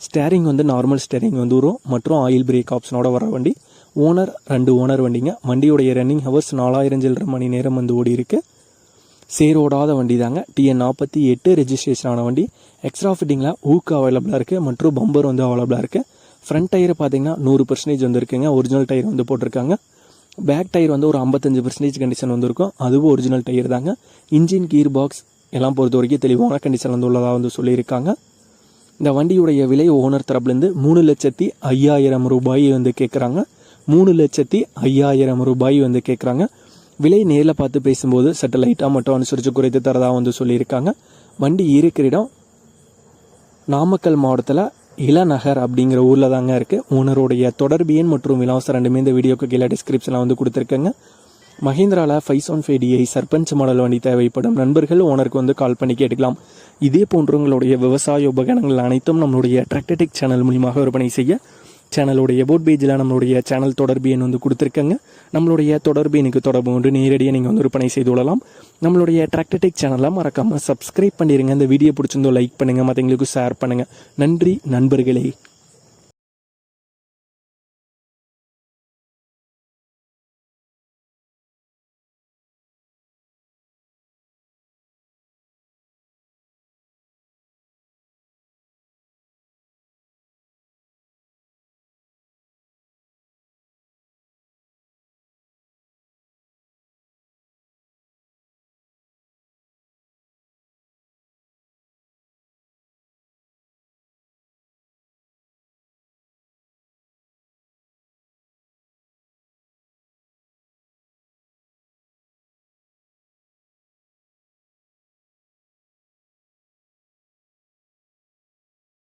Steering வந்து normal steering வந்து வரும் மற்றும் ஆயில் பிரேக் ஆப்ஷனோட வர வண்டி. ஓனர் ரெண்டு ஓனர் வண்டிங்க. வண்டியுடைய ரன்னிங் ஹவர்ஸ் நாலாயிரம் சில்லரை மணி நேரம் வந்து ஓடி இருக்கு. சேரோடாத வண்டி தாங்க டிஎன் நாற்பத்தி எட்டு ரெஜிஸ்ட்ரேஷன் ஆன வண்டி. எக்ஸ்ட்ரா ஃபிட்டிங்கில் ஊக்கு அவைலபிளாக இருக்குது மற்றும் பம்பர் வந்து அவைலபிளாக இருக்குது ஃப்ரண்ட் டயர் பார்த்தீங்கன்னா நூறு பர்சன்டேஜ் வந்து இருக்குங்க. ஒரிஜினல் டயர் வந்து போட்டிருக்காங்க. பேக் டயர் வந்து ஒரு ஐம்பத்தஞ்சு பர்சன்டேஜ் கண்டிஷன் வந்திருக்கும் அதுவும் ஒரிஜினல் டயர் தாங்க. இன்ஜின் கீர் பாக்ஸ் எல்லாம் பொறுத்த வரைக்கும் தெளிவான கண்டிஷன் வந்து உள்ளதாக வந்து சொல்லியிருக்காங்க. இந்த வண்டியுடைய விலை ஓனர் தரப்புலேருந்து மூணு லட்சத்தி ஐயாயிரம் ரூபாய் வந்து கேட்குறாங்க மூணு லட்சத்தி ஐயாயிரம் ரூபாய் வந்து கேட்குறாங்க விலை நேரில் பார்த்து பேசும்போது சற்று மட்டும் அனுசரித்து குறைத்து தரதாக வந்து சொல்லியிருக்காங்க. வண்டி இருக்கிற இடம் நாமக்கல் மாவட்டத்தில் இளநகர் அப்படிங்கிற ஊரில் தாங்க இருக்குது ஓனருடைய தொடர்பு எண் மற்றும் விலாசம் ரெண்டுமே இந்த வீடியோக்கு கீழே டிஸ்கிரிப்ஷனில் வந்து கொடுத்துருக்கேங்க. மஹேந்திராவில் five seven five DI Sarpanch model வண்டி தேவைப்படும் நண்பர்கள் ஓனருக்கு வந்து கால் பண்ணி கேட்டுக்கலாம். இதே போன்றவங்களுடைய விவசாய உபகரணங்கள் அனைத்தும் நம்மளுடைய டிராக்டர்டெக் சேனல் மூலியமாக விற்பனை செய்ய சேனலுடைய போட் பேஜில் நம்மளுடைய சேனல் தொடர்பு எண் வந்து கொடுத்துருக்கங்க. நம்மளுடைய தொடர்பு எனக்கு தொடர்பு ஒன்று நேரடியாக நீங்கள் வந்து விற்பனை செய்து கொள்ளலாம். நம்மளுடைய டிராக்டர்டெக் சேனலை மறக்காமல் சப்ஸ்கிரைப் பண்ணிடுங்க இந்த வீடியோ பிடிச்சிருந்தோ லைக் பண்ணுங்கள் மற்றவங்களுக்கு ஷேர் பண்ணுங்கள் நன்றி நண்பர்களே.